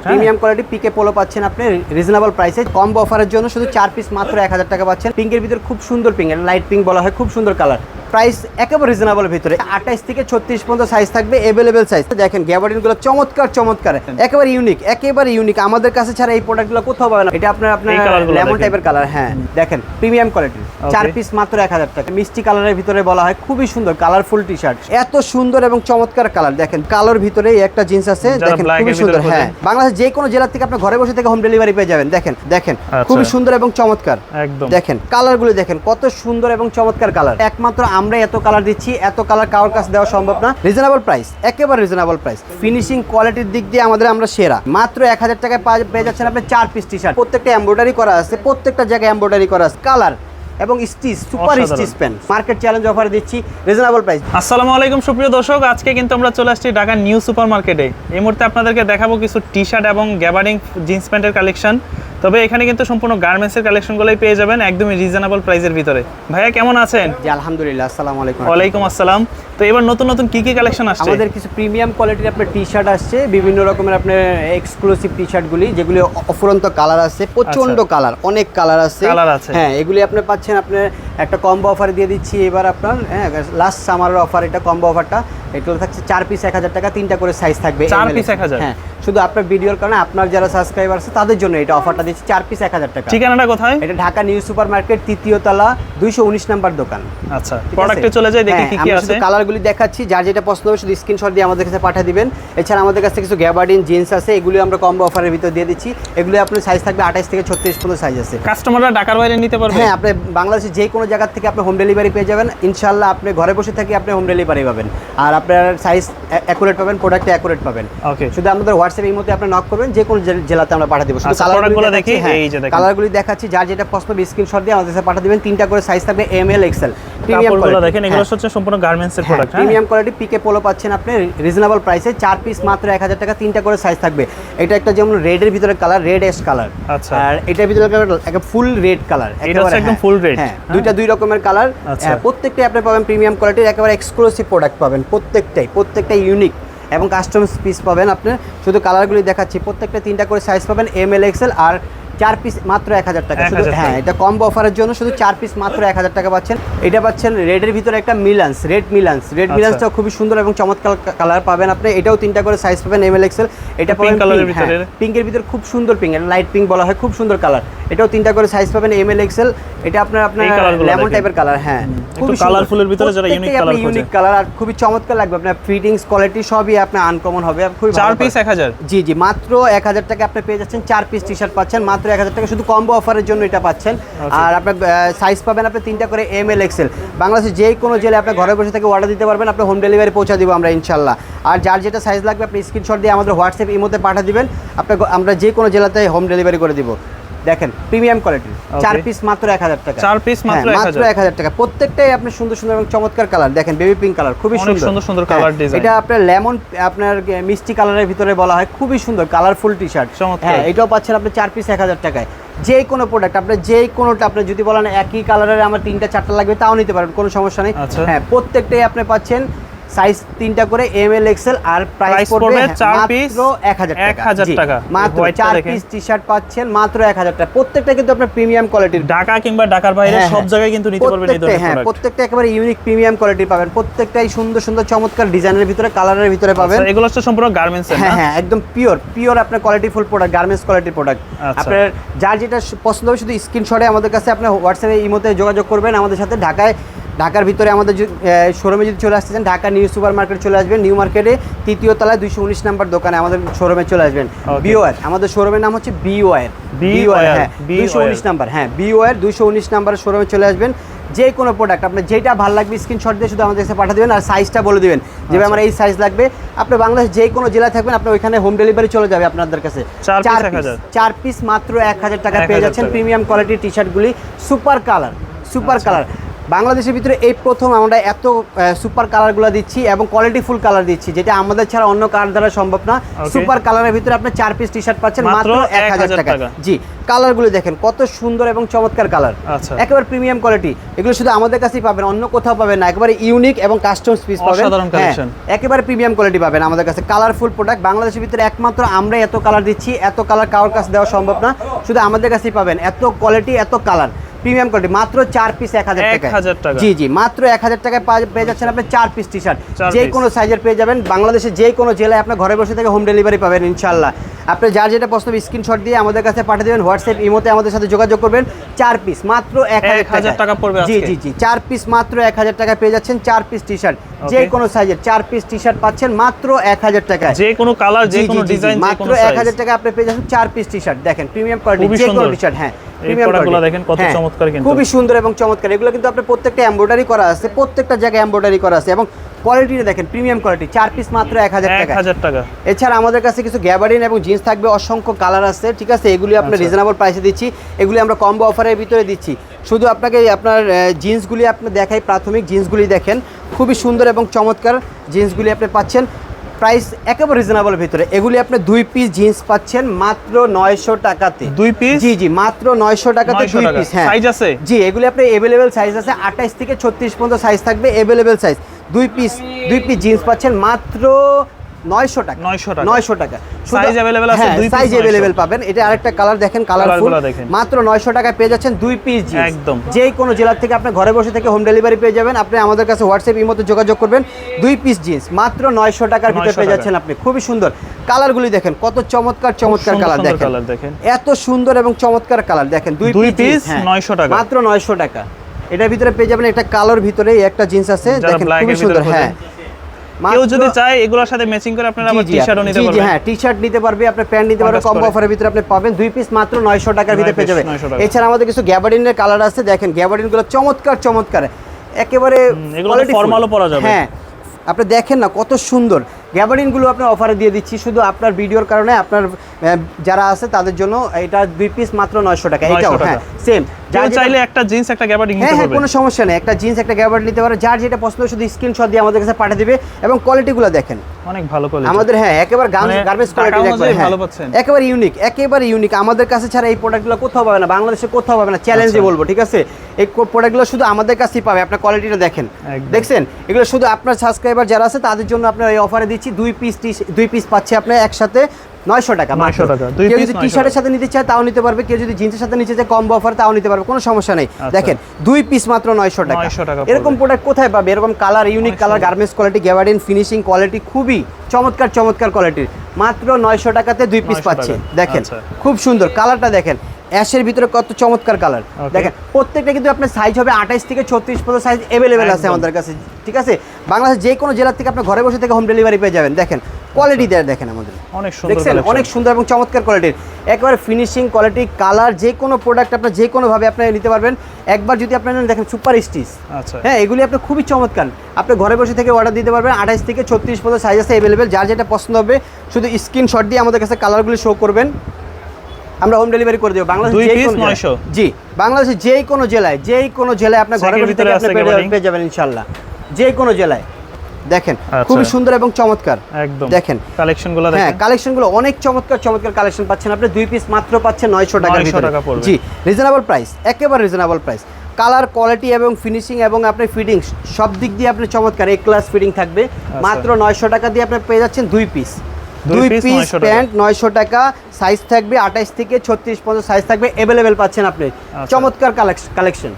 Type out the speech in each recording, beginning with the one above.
Premium quality পিকে polo পাচ্ছেন আপনি reasonable প্রাইসে কম্বো অফারের জন্য শুধু চার পিস মাত্র এক হাজার টাকা পাচ্ছেন। পিঙ্কের ভিতর খুব সুন্দর পিঙ্ক লাইট পিঙ্ক বলা হয় খুব সুন্দর কালার প্রাইস একেবারে রিজনেবল ভিতরে। আঠাইশ থেকে ছত্রিশ পর্যন্ত সাইজ থাকবে এভেলেবেল সাইজ দেখেন গ্যাবার্ডিনগুলো চমৎকার চমৎকার। একেবারে ইউনিক একেবারে ইউনিক আমাদের কাছে ছাড়া এই প্রোডাক্টগুলো কোথাও পাবে না। এটা আপনার আপনার লেমন। টাইপের কালার হ্যাঁ। দেখেন প্রিমিয়াম কোয়ালিটি চার পিস মাত্র এক হাজার টাকা। মিষ্টি কালারের ভিতরে বলা হয় খুবই সুন্দর কালারফুল টি শার্ট এত সুন্দর এবং চমৎকার কালার দেখেন কালোর ভিতরে একটা জিন্স আছে। দেখেন খুবই সুন্দর হ্যাঁ। বাংলাদেশ যে কোনো জেলা থেকে আপনি ঘরে বসে থেকে হোম ডেলিভারি পেয়ে যাবেন। দেখেন দেখেন আচ্ছা। খুবই সুন্দর এবং চমৎকার। একদম। দেখেন কালারগুলো দেখেন কত সুন্দর এবং চমৎকার কালার একমাত্র আমরা এত কালার দিচ্ছি এত কালার কারোর কাছে দেওয়া সম্ভব না। রিজনেবল প্রাইস একেবারে রিজনেবল প্রাইস ফিনিশিং কোয়ালিটির দিক দিয়ে আমাদের আমরা সেরা। মাত্র এক হাজার টাকায় পেয়ে যাচ্ছেন আপনি চার পিস টি শার্ট প্রত্যেকটা এমব্রয়ডারি করা আছে প্রত্যেকটা জায়গায় এমব্রয়ডারি করা আছে। কালার এবং stitch super. Stitch pant market challenge offer দিচ্ছি রিজনেবল প্রাইস আসসালামু আলাইকুম সুপ্রিয় দর্শক। আজকে কিন্তু আমরা চলে আসছি ঢাকার নিউ সুপার মার্কেটে এই মুহূর্তে আপনাদেরকে দেখাবো কিছু টি শার্ট এবং গ্যাবারিং জিন্স প্যান্টের কালেকশন তবে এখানে কিন্তু সম্পূর্ণ গার্মেন্টসের কালেকশনগুলোই পেয়ে যাবেন একদমই রিজনেবল প্রাইসের ভিতরে। ভাইয়া কেমন আছেন? জি আলহামদুলিল্লাহ আসসালামু আলাইকুম। ওয়ালাইকুম আসসালাম। তো এবার নতুন নতুন কি কি কালেকশন আসছে? আমাদের কিছু প্রিমিয়াম কোয়ালিটির আপনার টি শার্ট আসছে বিভিন্ন রকমের আপনার এক্সক্লুসিভ টি শার্টগুলি যেগুলি অফুরন্ত কালার আছে প্রচণ্ড কালার অনেক কালার আছে। কালার আছে। হ্যাঁ এগুলি আপনি পাচ্ছেন আপনার একটা কম্বো অফারে দিয়ে দিচ্ছি। এবার আপনার হ্যাঁ লাস্ট সামারের অফার এটা কম্বো অফারটা এগুলো থাকছে চার পিস এক হাজার টাকা তিনটা করে সাইজ থাকবে চার ML piece 1000? হ্যাঁ শুধু আপনার ভিডিওর কারণে আপনার যারা সাবস্ক্রাইবার আছে তাদের জন্য এটা অফারটা দিচ্ছি চার পিস এক হাজার টাকা। ঠিকানাটা কোথায়? এটা ঢাকা নিউ সুপার মার্কেট তৃতীয় তলা দুইশো উনিশ নাম্বার দোকান। আচ্ছা প্রোডাক্টে চলে যাই দেখি হ্যাঁ, কি কি আছে। কালারগুলি দেখাচ্ছি যার যেটা পছন্দ হবে শুধু স্ক্রিনশট দিয়ে আমাদের কাছে পাঠিয়ে দিবেন। এছাড়া আমাদের কাছে কিছু গ্যাবার্ডিন জিন্স আছে এগুলি আমরা কম্বো অফারের ভিতর দিয়ে দিচ্ছি। এগুলি আপনার সাইজ থাকবে আঠাইশ থেকে ছত্রিশ পর্যন্ত সাইজ আছে। কাস্টমাররা ঢাকার বাইরে নিতে পারবে? হ্যাঁ আপনি বাংলাদেশের যে কোনো জায়গা থেকে আপনি হোম ডেলিভারি পেয়ে যাবেন। ইনশাল্লাহ আপনি ঘরে বসে থাকি আপনি হোম ডেলিভারি পাবেন। আর আপনার সাইজ অ্যাকুরেট পাবেন প্রোডাক্ট অ্যাকুরেট পাবেন। ওকে শুধু আমাদের হোয়াটসঅ্যাপ এই মধ্যে আপনি নক করবেন যে কোনো জেলাতে আমরা পাঠিয়ে দেবো। শুধু আচ্ছা, কালারগুলো দেখাচ্ছি দেখি, হ্যাঁ। এই যে দেখেন। কালারগুলি দেখাচ্ছি যার যেটা পছন্দ স্ক্রিনশট দিয়ে আমাদের কাছে পাঠিয়ে দিবেন। তিনটা করে সাইজ থাকবে এম এল এক্সেল কাপড়গুলো দেখেন এগুলো হচ্ছে সম্পূর্ণ গার্মেন্টসের প্রোডাক্ট হ্যাঁ প্রিমিয়াম কোয়ালিটি পিকে পোলো পাচ্ছেন আপনি রিজনেবল প্রাইসে চার পিস মাত্র এক হাজার টাকা তিনটা করে সাইজ থাকবে। এটা একটা যেমন রেডের ভিতরে কালার রেড এস কালার আচ্ছা। আর এটার ভিতরে একটা ফুল রেড কালার একদম full red, হ্যাঁ হ্যাঁ? দুইটা দুই রকমের কালার আচ্ছা। প্রত্যেকটাই আপনি পাবেন প্রিমিয়াম কোয়ালিটির একেবারে এক্সক্লুসিভ প্রোডাক্ট পাবেন প্রত্যেকটাই প্রত্যেকটাই ইউনিক এবং কাস্টম পিস পাবেন আপনি শুধু কালারগুলি দেখাচ্ছি প্রত্যেকটা তিনটা করে সাইজ পাবেন এম এল এক্সেল আর চার পিস মাত্র এক হাজার টাকা। শুধু হ্যাঁ এটা কম্বো অফারের জন্য শুধু চার পিস মাত্র এক হাজার টাকা পাচ্ছেন। এটা পাচ্ছেন রেডের ভিতরে একটা মিলান্স রেড মিলান্স। রেড আচ্ছা। মিলান্সটাও খুবই সুন্দর এবং চমৎকার কালার পাবেন আপনি। এটাও তিনটা করে সাইজ পাবেন এম এল এক্সেল এটা পাবেন pink, হ্যাঁ, ভিতরে। পিঙ্কের ভিতরে খুব সুন্দর পিঙ্ক লাইট পিঙ্ক বলা হয় খুব সুন্দর কালার এটাও তিনটা করে সাইজ পাবেন এম এল এক্সেল এটা আপনার আপনার লেমন টাইপের কালার হ্যাঁ খুবই এর ভিতরে যারা প্রত্যেকটাই colour আপনি কালার আর খুবই চমৎকার লাগবে। আপনার ফিটিংস কোয়ালিটি সবই আপনার আনকমন হবে। খুবই চার পিস এক হাজার? জি জি মাত্র এক হাজার টাকা আপনি পেয়ে যাচ্ছেন চার পিস টি শার্ট পাচ্ছেন। মাত্র এক হাজার টাকা শুধু কম্বো অফারের জন্য এটা পাচ্ছেন। আর আপনার সাইজ পাবেন আপনি তিনটা করে এম এল এক্সেল বাংলাদেশের যে কোনো জেলে আপনি ঘরে বসে থেকে অর্ডার দিতে পারবেন আপনি হোম ডেলিভারি পৌঁছে দিব আমরা ইনশাল্লাহ। আর যার যেটা সাইজ লাগবে আপনি স্ক্রিনশট দিয়ে আমাদের হোয়াটসঅ্যাপ ইমোতে পাঠিয়ে দিবেন। আপনি আমরা যে কোনো জেলাতে হোম ডেলিভারি করে দিব। দেখেন প্রিমিয়াম কোয়ালিটি চার পিস মাত্র এক হাজার টাকা। চার piece মাত্র হ্যাঁ, 1000 মাত্র এক হাজার টাকা। প্রত্যেকটাই আপনার সুন্দর সুন্দর এবং চমৎকার কালার দেখেন বেবি পিঙ্ক কালার খুবই সুন্দর। সুন্দর সুন্দর হ্যাঁ, colour এটা আপনার লেমন আপনার মিষ্টি কালারের ভিতরে বলা হয় খুবই সুন্দর কালারফুল টি শার্ট হ্যাঁ এটাও পাচ্ছেন আপনি চার পিস এক হাজার টাকায়। যে কোনো প্রোডাক্ট আপনার যে কোনোটা আপনি যদি বলেন একই কালারের আমার তিনটা চারটা লাগবে তাও নিতে পারেন কোনো সমস্যা নেই। আচ্ছা। হ্যাঁ প্রত্যেকটাই আপনি পাচ্ছেন। সাইজ তিনটা করে এম এল এক্সেল আর প্রাইস পড়বে মাত্র এক হাজার 1000 জি, টাকা। মাত্র চার পিস টি শার্ট পাচ্ছেন মাত্র এক হাজার টাকা। প্রত্যেকটা কিন্তু আপনার প্রিমিয়াম কোয়ালিটির ঢাকা কিংবা ঢাকার বাইরে হ্যাঁ, সব হ্যাঁ। জায়গায় কিন্তু নিতে পারবেন হ্যাঁ প্রত্যেকটা একেবারে ইউনিক প্রিমিয়াম কোয়ালিটি পাবেন। প্রত্যেকটাই সুন্দর সুন্দর চমৎকার ডিজাইনের ভিতরে কালারের ভিতরে পাবেন। এগুলো হচ্ছে সম্পূর্ণ গার্মেন্টস হ্যাঁ হ্যাঁ একদম পিওর পিওর আপনার কোয়ালিটি ফুল প্রোডাক্ট গার্মেন্টস কোয়ালিটির প্রোডাক্ট আচ্ছা। আপনার যার যেটা পছন্দ হবে শুধু স্ক্রিনশটে আমাদের কাছে আপনার হোয়াটসঅ্যাপে ইমোতে যোগাযোগ করবেন। আমাদের সাথে ঢাকায় ঢাকার ভিতরে আমাদের শোরুমে যদি চলে আসতে চান ঢাকা নিউ সুপার মার্কেট চলে আসবেন নিউ মার্কেটে তৃতীয় তলায় দুইশো উনিশ নাম্বার দোকানে আমাদের শোরুমে চলে আসবেন. বিওয়ার আমাদের শোরুমের নাম হচ্ছে বিওয়ার BOR, হ্যাঁ দুইশো উনিশ নাম্বার হ্যাঁ বিওয়ার দুইশো উনিশ নাম্বার শোরুমে চলে আসবেন। যে কোনো প্রোডাক্ট আপনার যেটা ভালো লাগবে স্ক্রিনশট দিয়ে শুধু আমাদের কাছে পাঠিয়ে দেবেন আর সাইজটা বলে দেবেন যেভাবে আচ্ছা। আমার এই সাইজ লাগবে। আপনি বাংলাদেশ যে কোনো জেলায় থাকবেন আপনি ওইখানে হোম ডেলিভারি চলে যাবে আপনাদের কাছে। চার পিস চার পিস মাত্র এক হাজার টাকা পেয়ে যাচ্ছেন প্রিমিয়াম কোয়ালিটির টি শার্টগুলি সুপার কালার সুপার। কালার বাংলাদেশের ভিতরে এই প্রথম আমরা এত সুপার কালারগুলো দিচ্ছি এবং কোয়ালিটি ফুল কালার দিচ্ছি যেটা আমাদের ছাড়া অন্য কালার দ্বারা সম্ভব না। সুপার কালারের ভিতরে আপনি চার পিস টি শার্ট পাচ্ছেন মাত্র এক হাজার টাকা। জি কালারগুলো দেখেন কত সুন্দর এবং চমৎকার কালার আচ্ছা। একেবারে প্রিমিয়াম কোয়ালিটি এগুলো শুধু আমাদের কাছেই পাবেন অন্য কোথাও পাবেন না। একেবারে ইউনিক এবং কাস্টমস পিস পাবেন। হ্যাঁ। একেবারে প্রিমিয়াম কোয়ালিটি পাবেন আমাদের কাছে। কালারফুল প্রোডাক্ট বাংলাদেশের ভিতরে একমাত্র আমরা এত কালার দিচ্ছি এত কালার কারোর কাছে দেওয়া সম্ভব না। শুধু আমাদের কাছেই পাবেন এত কোয়ালিটি এত কালার প্রিমিয়াম কোয়ালিটি মাত্র চার পিস এক হাজার টাকা। জি জি মাত্র এক হাজার টাকায় পেয়ে যাচ্ছেন আপনি চার পিস টি শার্ট যে কোনো সাইজের পেয়ে যাবেন। বাংলাদেশে যে কোনো জেলায় আপনার ঘরে বসে থেকে হোম ডেলিভারি পাবেন ইনশাল্লাহ আপনি যার যেটা প্রশ্ন স্ক্রিনশট দিয়ে আমাদের কাছে পাঠিয়ে দেবেন হোয়াটসঅ্যাপ ইমোতে আমাদের সাথে যোগাযোগ করবেন। চার পিস মাত্র এক 1000 হাজার টাকা পড়বে জি জি জি চার পিস মাত্র এক হাজার টাকা পেয়ে যাচ্ছেন চার পিস টি শার্ট যে কোনো সাইজের চার পিস টি শার্ট পাচ্ছেন মাত্র এক হাজার টাকায়। যে কোনো কালার যে কোনো ডিজাইন মাত্র এক হাজার টাকা আপনি পেয়ে যাচ্ছেন চার পিস টি শার্ট দেখেন প্রিমিয়াম কোয়ালিটি যে কোনো টি শার্ট হ্যাঁ। এই প্রিমিয়াম প্রোডাক্টগুলো দেখেন কত চমৎকার কিন্তু। খুবই সুন্দর এবং চমৎকার। এগুলো কিন্তু আপনি প্রত্যেকটা এমব্রয়ডারি করা আছে প্রত্যেকটা জায়গায় এমব্রয়ডারি করা আছে এবং কোয়ালিটিটা দেখেন প্রিমিয়াম কোয়ালিটি চার পিস মাত্র এক হাজার টাকা। হাজার টাকা। এছাড়া আমাদের কাছে কিছু গ্যাবারিন এবং জিন্স থাকবে অসংখ্য কালার আছে ঠিক আছে? এগুলি আপনার আচ্ছা। রিজনেবল প্রাইসে দিচ্ছি। এগুলি আমরা কম্বো অফারের ভিতরে দিচ্ছি। শুধু আপনাকে আপনার জিন্সগুলি আপনি দেখাই প্রাথমিক জিন্সগুলি দেখেন। খুবই সুন্দর এবং চমৎকার জিন্সগুলি আপনি পাচ্ছেন। প্রাইস একেবারে রিজনেবল ভিতরে। এগুলি আপনি দুই পিস জিন্স পাচ্ছেন মাত্র নয়শো টাকাতে। দুই পিস জি জি মাত্র নয়শো টাকাতে 900 দুই পিস হ্যাঁ। সাইজ আছে? জি এগুলি আপনি এভেলেবেল সাইজ আছে আঠাইশ থেকে ছত্রিশ পর্যন্ত সাইজ থাকবে এভেলেবেল সাইজ দুই পিস দুই পিস জিন্স পাচ্ছেন মাত্র নয়শো টাকা। 900 টাকা। নয়শো টাকা। Size available আছে, দুই সাইজ 900 পাবেন। এটা আরেকটা কালার দেখেন কালারফুল দেখেন। মাত্র নয়শো টাকায় পেয়ে যাচ্ছেন দুই পিস জিন্স একদম। যে কোনো জেলার থেকে আপনি ঘরে বসে থেকে হোম ডেলিভারি পেয়ে যাবেন আপনি আমাদের কাছে হোয়াটসঅ্যাপ ইমোতে যোগাযোগ করবেন। দুই পিস জিন্স মাত্র নয়শো টাকার ভিতরে পেয়ে যাচ্ছেন আপনি। খুবই সুন্দর। কালারগুলি দেখেন কত চমৎকার চমৎকার কালার দেখেন। এত সুন্দর এবং চমৎকার কালার দেখেন। দুই পিস piece, হ্যাঁ, 900 টাকা। মাত্র নয়শো টাকা। এটার ভিতরে পেয়ে যাবেন একটা কালোর ভিতরে একটা জিন্স আছে। দেখেন খুবই সুন্দর হ্যাঁ। কেউ যদি চায় এগুলোর সাথে ম্যাচিং করে আপনারা আবার জি, জি, টি শার্টও নিতে পারবেন। হ্যাঁ টি শার্ট নিতে পারবে আপনি প্যান্ট নিতে পারবে কম্বো অফারের ভিতরে আপনি পাবেন দুই পিস মাত্র নয়শো টাকার ভিতরে পেয়ে যাবেন। যাবে এছাড়া আমাদের কিছু গ্যাবার্ডিনের কালার আছে দেখেন গ্যাবার্ডিনগুলো চমৎকার চমৎকার। একেবারে এগুলো তো qualityful। formal ও পরা যাবে। হ্যাঁ আপনি দেখেন না কত সুন্দর। গ্যাবার্ডিনগুলো আপনার অফারে দিয়ে দিচ্ছি। শুধু আপনার ভিডিওর কারণে আপনার যারা আছে তাদের জন্য এটা দুই পিস মাত্র নয়শো টাকা। এটাও হ্যাঁ সেম কেউ চাইলে একটা জিন্স একটা গ্যাবার্ডিং হ্যাঁ নিতে হ্যাঁ কোনো সমস্যা নেই। একটা জিন্স একটা গ্যাবার্ড নিতে পারে। যার যেটা পছন্দ শুধু স্ক্রিনশট দিয়ে আমাদের কাছে পাঠিয়ে দিবে এবং কোয়ালিটিগুলো দেখেন। অনেক ভালো কোয়ালিটি আমাদের হ্যাঁ একেবারে মানে গার্মেন্টস কোয়ালিটি অনুযায়ী ভালো পাচ্ছেন। একেবারে ইউনিক একেবারে ইউনিক আমাদের কাছে ছাড়া এই প্রোডাক্টগুলো কোথাও পাবে না। বাংলাদেশে কোথাও পাবে না। চ্যালেঞ্জে আচ্ছা। বলব ঠিক আছে? এই প্রোডাক্টগুলো শুধু আমাদের কাছেই পাবে। আপনার কোয়ালিটিটা দেখেন। দেখছেন? এগুলো শুধু আপনার সাবস্ক্রাইবার যারা আছে তাদের জন্য আপনার এই অফারে দিচ্ছি। দুই পিস দুই পিস পাচ্ছে আপনার একসাথে নয়শো টাকা 900 মাত্র। টাকা, কেউ যদি টি শার্টের সাথে নিতে চায় তাও নিতে পারবে। কেউ যদি জিন্সের সাথে নিতে চায় কম্বো অফার তাও নিতে পারবে কোনো সমস্যা নেই। আচ্ছা। দেখেন দুই পিস মাত্র নয়শো টাকা। 900 টাকা এরকম। প্রোডাক্ট কোথায় পাবে? এরকম colour unique colour garments quality gabardine finishing quality খুবই চমৎকার চমৎকার কোয়ালিটির মাত্র নয়শো টাকাতে দুই পিস পাচ্ছে দেখেন আচ্ছা। খুব সুন্দর। কালারটা দেখেন অ্যাশের ভিতরে কত চমৎকার কালার। দেখেন প্রত্যেকটা কিন্তু আপনার সাইজ হবে আঠাইশ থেকে ছত্রিশ পর্যন্ত সাইজ অ্যাভেলেবেল আছে আমাদের কাছে ঠিক আছে? বাংলাদেশ যে কোনো জেলা থেকে আপনি ঘরে বসে থেকে হোম ডেলিভারি পেয়ে যাবেন। দেখেন কোয়ালিটি দেয় দেখেন আমাদের। অনেক সুন্দর দেখছেন? অনেক সুন্দর এবং চমৎকার কোয়ালিটির একবারে ফিনিশিং কোয়ালিটি কালার যে কোনো প্রোডাক্ট আপনার যে কোনোভাবে আপনি নিতে পারবেন। একবার যদি আপনার দেখেন সুপার স্টিচ আচ্ছা। হ্যাঁ এগুলি আপনার খুবই চমৎকার। আপনি ঘরে বসে থেকে অর্ডার দিতে পারবেন। আঠাইশ থেকে ছত্রিশ পর্যন্ত সাইজ আছে অ্যাভেলেবেল যার যেটা পছন্দ হবে শুধু স্ক্রিনশট দিয়ে আমাদের কাছে কালারগুলি শো করবেন। আমরা হোম ডেলিভারি করে দেবো। বাংলাদেশ দুই যে। 900 জি বাংলাদেশের যে কোনো জেলায় যেই কোনো জেলায় আপনার ঘরে বসে ভিতরে থেকে আপনি পেয়ে যাবেন ইনশাল্লাহ। যে কোনো জেলায়। দেখেন আচ্ছা। খুবই সুন্দর এবং চমৎকার। একদম। দেখেন। কালেকশনগুলো হ্যাঁ দেখেন কালেকশনগুলো অনেক চমৎকার চমৎকার কালেকশন পাচ্ছেন আপনি। দুই পিস মাত্র পাচ্ছেন নয়শো টাকার 900 ভিতরে। টাকা জি রিজনেবল প্রাইস একেবারে রিজনেবল প্রাইস কালার কোয়ালিটি এবং ফিনিশিং এবং আপনার ফিটিং সব দিক দিয়ে আপনি চমৎকার। এ ক্লাস ফিটিং থাকবে। মাত্র নয়শো টাকা দিয়ে আপনি পেয়ে যাচ্ছেন দুই পিস দুই পিস প্যান্ট নয়শো টাকা সাইজ থাকবে আঠাইশ থেকে ছত্রিশ পর্যন্ত সাইজ থাকবে অ্যাভেলেবেল পাচ্ছেন আপনি। আচ্ছা। চমৎকার কালেকশন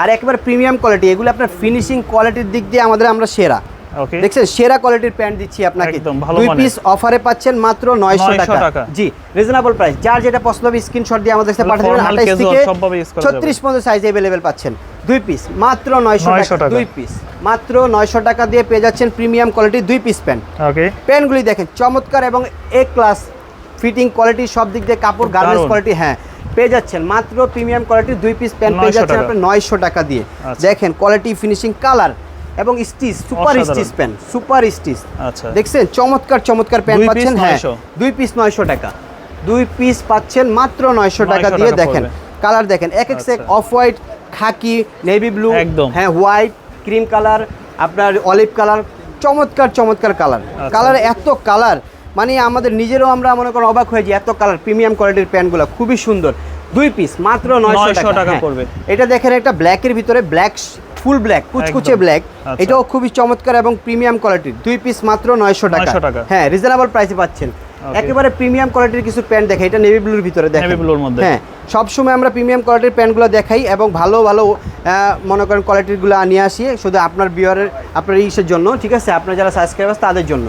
আর একবার প্রিমিয়াম কোয়ালিটি এগুলো আপনার ফিনিশিং কোয়ালিটির দিক দিয়ে আমাদের আমরা সেরা। দেখছেন সেরা কোয়ালিটির প্যান্ট দিচ্ছি আপনাকে। দুই পিস অফারে পাচ্ছেন মাত্র নয়শো 900 টাকা। জি রিজনেবল প্রাইস যার যেটা পছন্দ হবে স্ক্রিনশট দিয়ে আমাদের কাছে পাঠিয়ে দেবেন। formal, আঠাইশ casual থেকে সবভাবে use করা যাবে। ছত্রিশ পর্যন্ত সাইজ অ্যাভেলেবেল পাচ্ছেন। দুই পিস মাত্র নয়শো 900 টাকা। দুই পিস মাত্র নয়শো টাকা দিয়ে পেয়ে যাচ্ছেন প্রিমিয়াম কোয়ালিটির দুই পিস প্যান্ট ওকে প্যান্টগুলি দেখেন চমৎকার এবং এ ক্লাস ফিটিং কোয়ালিটি সব দিক দিয়ে কাপড় গার্মেন্টস কোয়ালিটি হ্যাঁ। পেয়ে যাচ্ছেন মাত্র প্রিমিয়াম কোয়ালিটির দুই পিস প্যান্ট পেয়ে 900 যাচ্ছেন আপনার নয়শো টাকা দিয়ে। আচ্ছা। দেখেন কোয়ালিটি ফিনিশিং কালার এবং stitch super. Stitch pant super stitch আচ্ছা দেখছেন চমৎকার চমৎকার প্যান্ট পাচ্ছেন হ্যাঁ দুই পিস নয়শো টাকা দুই পিস পাচ্ছেন মাত্র নয়শো টাকা দিয়ে দেখেন কালার দেখেন এক এক সেক। Off white khaki navy blue একদম। হ্যাঁ হোয়াইট ক্রিম কালার আপনার অলিভ কালার চমৎকার চমৎকার কালার আচ্ছা। কালার এত কালার মানে আমাদের নিজেরও আমরা মনে করেন অবাক হয়ে যাই এত কালার প্রিমিয়াম কোয়ালিটির প্যান্টগুলো খুবই সুন্দর দুই পিস মাত্র নয়শো 900 টাকা টাকা হ্যাঁ। পড়বে। এটা দেখেন একটা ব্ল্যাকের ভিতরে ব্ল্যাক ফুল ব্ল্যাক কুচকুচে ব্ল্যাক। আচ্ছা। এটাও খুবই চমৎকার এবং প্রিমিয়াম কোয়ালিটির। দুই পিস মাত্র নয়শো টাকা। হ্যাঁ রিজনেবল প্রাইসে পাচ্ছেন। একেবারে প্রিমিয়াম কোয়ালিটির কিছু প্যান্ট দেখাই। এটা নেভি ব্লুর ভিতরে দেখে ব্লুর মধ্যে। হ্যাঁ সবসময় আমরা প্রিমিয়াম কোয়ালিটির প্যান্টগুলো দেখাই এবং ভালো ভালো মনে করেন কোয়ালিটিরগুলো নিয়ে আসি। শুধু আপনার বিয়ারের আপনার ইসের জন্য ঠিক আছে? আপনার যারা সাবস্ক্রাইবার তাদের জন্য।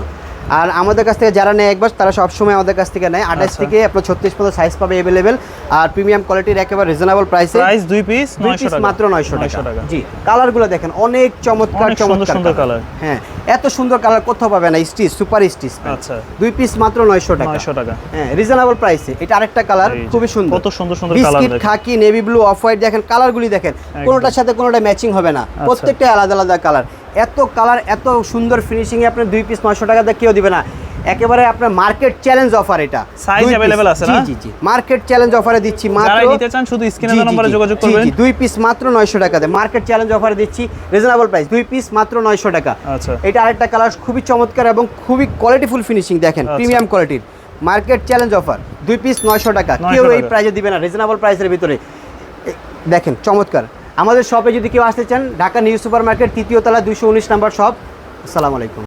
আর আমাদের কাছ থেকে যারা নেয় একবার তারা সবসময় আমাদের কাছ থেকে নেয়। আঠাশ আচ্ছা। থেকে আপনার ছত্রিশ পর্যন্ত সাইজ পাবে অ্যাভেলেবেল আর প্রিমিয়াম কোয়ালিটির একেবারে রিজনেবল প্রাইসে প্রাইস দুই পিস দুই পিস মাত্র নয়শো টাকা। জি কালারগুলো দেখেন অনেক চমৎকার চমৎকার সুন্দর কালার হ্যাঁ এত সুন্দর কালার কোথাও পাবে না স্টিচ সুপার স্টিচ আচ্ছা। দুই পিস মাত্র নয়শো টাকা। নয়শো টাকা। হ্যাঁ রিজনেবল প্রাইসে এটা আরেকটা কালার খুবই সুন্দর। কত সুন্দর সুন্দর biscuit khaki navy blue off white দেখেন কালারগুলি দেখেন। কোনোটার সাথে কোনোটা ম্যাচিং হবে না। আচ্ছা। প্রত্যেকটা আলাদা আলাদা কালার এত কালার এত সুন্দর ফিনিশিং এ আপনার দুই পিস নয়শো টাকা দিয়ে কেউ দিবে না। একেবারে আপনার মার্কেট চ্যালেঞ্জ অফার এটা। Piece। available আছে না? জি জি মার্কেট চ্যালেঞ্জ অফারে দিচ্ছি মাত্র যারা নিতে চান শুধু স্ক্রিনে নম্বরে যোগাযোগ করবেন। জি, দুই পিস মাত্র নয়শো টাকাতে মার্কেট চ্যালেঞ্জ অফারে দিচ্ছি। রিজনেবল প্রাইস দুই পিস মাত্র নয়শো টাকা। আচ্ছা। এটা আরেকটা কালার খুবই চমৎকার এবং খুবই কোয়ালিটিফুল ফিনিশিং দেখেন। প্রিমিয়াম কোয়ালিটির মার্কেট চ্যালেঞ্জ অফার দুই পিস নয়শো টাকা। কেউ এই প্রাইসে দিবে না। রিজনেবল প্রাইসের ভিতরে। দেখেন চমৎকার। আমাদের শপে যদি কেউ আসতে চান, ঢাকা নিউ সুপার মার্কেট তৃতীয় তলা উনিশ নাম্বার শপ আসসালামু আলাইকুম।